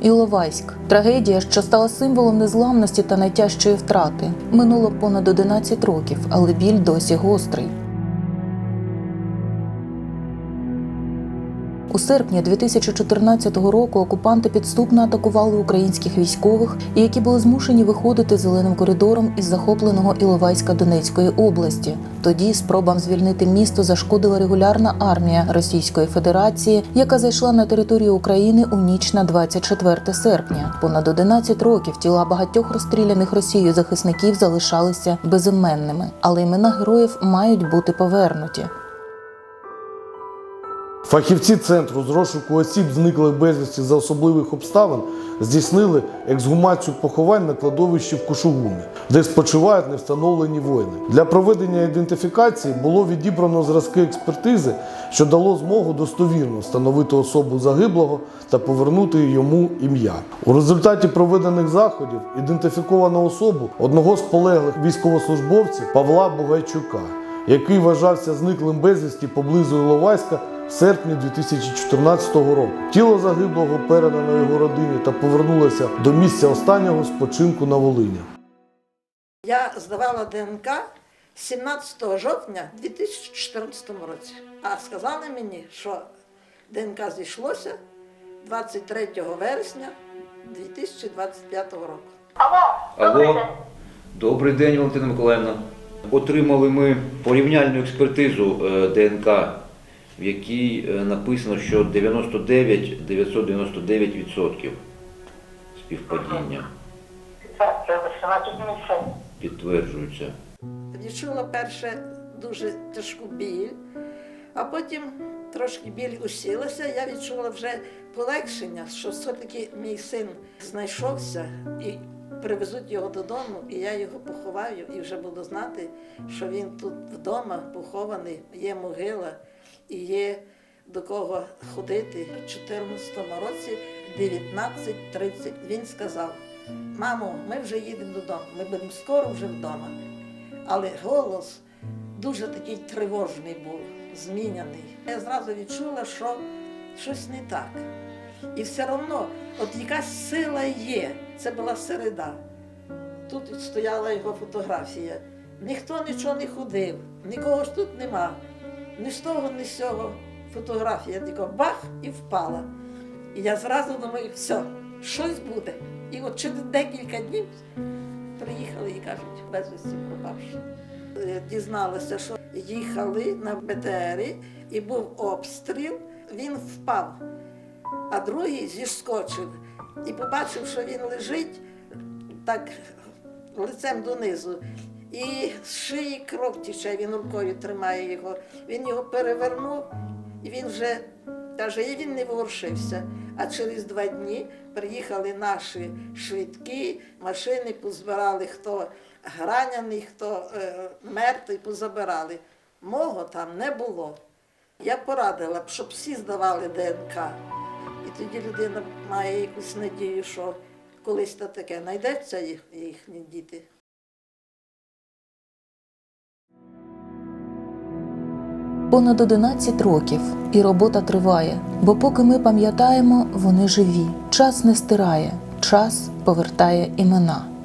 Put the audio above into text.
Іловайськ трагедія, що стала символом незламності та найтяжчої втрати. Минуло понад 11 років, але біль досі гострий. У серпні 2014 року окупанти підступно атакували українських військових, які були змушені виходити зеленим коридором із захопленого Іловайська Донецької області. Тоді спробам звільнити місто зашкодила регулярна армія Російської Федерації, яка зайшла на територію України у ніч на 24 серпня. Понад 11 років тіла багатьох розстріляних Росією захисників залишалися безіменними, але імена героїв мають бути повернуті. Фахівці центру з розшуку осіб, зниклих безвісті за особливих обставин, здійснили ексгумацію поховань на кладовищі в Кушугумі, де спочивають невстановлені воїни. Для проведення ідентифікації було відібрано зразки експертизи, що дало змогу достовірно встановити особу загиблого та повернути йому ім'я. У результаті проведених заходів ідентифіковано особу одного з полеглих військовослужбовців Павла Бугайчука, який вважався зниклим безвісті поблизу Іловайська в серпні 2014 року. Тіло загиблого передано його родині та повернулося до місця останнього спочинку на Волині. Я здавала ДНК 17 жовтня 2014 році. А сказали мені, що ДНК зійшлося 23 вересня 2025 року. Алло, добрий день, Валентина Миколаївна. Отримали ми порівняльну експертизу е, ДНК, в якій е, написано, що 99-999% співпадіння підтверджуються. Відчула перше дуже тяжку біль, а потім трошки біль усілася. Я відчула вже полегшення, що все-таки мій син знайшовся і привезуть його додому, і я його поховаю, і вже буду знати, що він тут вдома похований, є могила і є до кого ходити. У 2014 році 19.30 він сказав: Мамо, ми вже їдемо додому, ми будемо скоро вже вдома. Але голос дуже такий тривожний був, зміняний. Я зразу відчула, що щось не так. І все одно, от якась сила є. Це була середа. Тут стояла його фотографія. Ніхто нічого не ходив, нікого ж тут нема. Ні з того, ні з цього. Фотографія тільки бах і впала. І я зразу думаю, все, щось буде. І от через декілька днів приїхали і кажуть, безвісті пропавши. Е, Дізналися, що їхали на БТРі і був обстріл, він впав, а другий зіскочив і побачив, що він лежить так лицем донизу. І з шиї кров тіче, він рукою тримає його. Він його перевернув, і він вже каже, і він не ворушився. А через два дні приїхали наші швидкі, машини позбирали, хто граняний, хто е, мертвий, позабирали. Мого там не було. Я порадила б, щоб всі здавали ДНК. І тоді людина має якусь надію, що колись то таке знайдеться їх, їхні діти. Понад 11 років, і робота триває. Бо поки ми пам'ятаємо, вони живі. Час не стирає, час повертає імена.